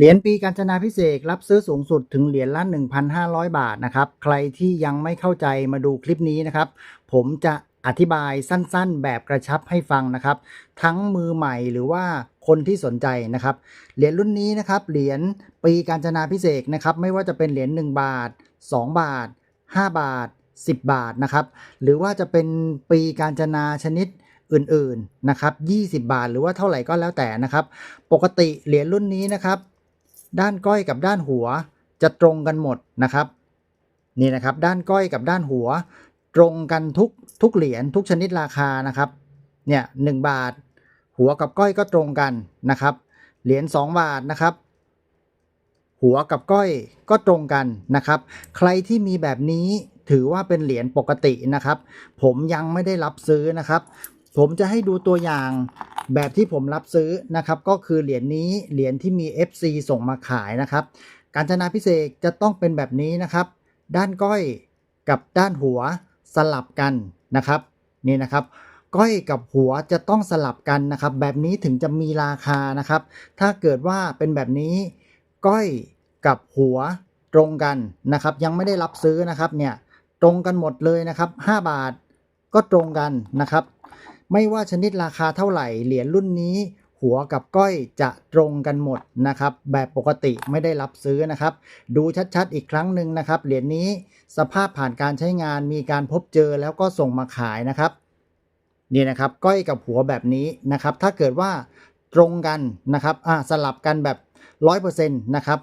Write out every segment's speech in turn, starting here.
เหรียญปีกาญจนาพิเศษรับซื้อสูงสุดถึงเหรียญละ 1,500 บาทนะครับ ใครที่ยังไม่เข้าใจมาดูคลิปนี้นะครับ ผมจะอธิบายสั้นๆ แบบกระชับให้ฟังนะครับ ทั้งมือใหม่หรือว่าคนที่สนใจนะครับ เหรียญรุ่นนี้นะครับ เหรียญปีกาญจนาพิเศษนะครับ ไม่ว่าจะเป็นเหรียญ1บาท 2 บาท 5 บาท 10 บาทนะครับ หรือว่าจะเป็นปีกาญจนาชนิดอื่นๆนะครับ 20 บาทหรือว่าเท่าไหร่ก็แล้วแต่นะครับ ปกติเหรียญรุ่นนี้นะครับ ด้านก้อยกับด้านหัว จะตรงกันหมดนะครับ นี่นะครับ ด้านก้อยกับด้านหัว ตรงกันทุกทุกเหรียญทุกชนิดราคานะครับ เนี่ยหนึ่งบาท หัวกับก้อยก็ตรงกันนะครับ เหรียญ2บาทนะครับ หัวกับก้อยก็ตรงกันนะครับ ใครที่มีแบบนี้ถือว่าเป็นเหรียญปกตินะครับ ผมยังไม่ได้รับซื้อนะครับ ผมจะให้ดูตัวอย่าง แบบที่ผมรับซื้อนะครับ ก็คือเหรียญนี้เหรียญที่มี FC ส่งมาขายนะครับ การจนาพิเศษจะต้องเป็นแบบนี้นะครับ ด้านก้อยกับด้านหัวสลับกันนะครับนี่นะครับ ก้อยกับหัวจะต้องสลับกันนะครับ แบบนี้ถึงจะมีราคานะครับ ถ้าเกิดว่าเป็นแบบนี้ ก้อยกับหัวตรงกันนะครับ ยังไม่ได้รับซื้อนะครับเนี่ยตรงกันหมดเลยนะครับ 5 บาทก็ตรงกันนะครับ ไม่ว่าชนิดราคาเท่าไหร่เหรียญรุ่นนี้ หัวกับก้อยจะตรงกันหมดนะครับ แบบปกติไม่ได้รับซื้อนะครับ ดูชัดๆอีกครั้งหนึ่งนะครับ เหรียญนี้สภาพผ่านการใช้งานมีการพบเจอแล้วก็ส่งมาขายนะครับนี่นะครับก้อยกับหัวแบบนี้นะครับ ถ้าเกิดว่าตรงกันนะครับอ่าสลับกันแบบร้อยเปอร์เซ็นต์นะครับ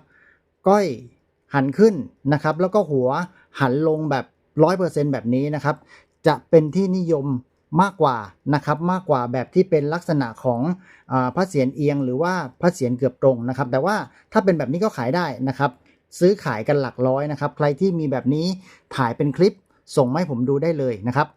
ก้อยหันขึ้นนะครับ แล้วก็หัวหันลงแบบร้อยเปอร์เซ็นต์แบบนี้นะครับ จะเป็นที่นิยม มากกว่านะครับมากกว่าแบบที่เป็นลักษณะของอาพระเศียรเอียง หรือว่าพระเศียรเกือบตรงนะครับ แต่ว่าถ้าเป็นแบบนี้ก็ขายได้นะครับ ซื้อขายกันหลักร้อยนะครับ ใครที่มีแบบนี้ถ่ายเป็นคลิปส่งมาให้ผมดูได้เลยนะครับ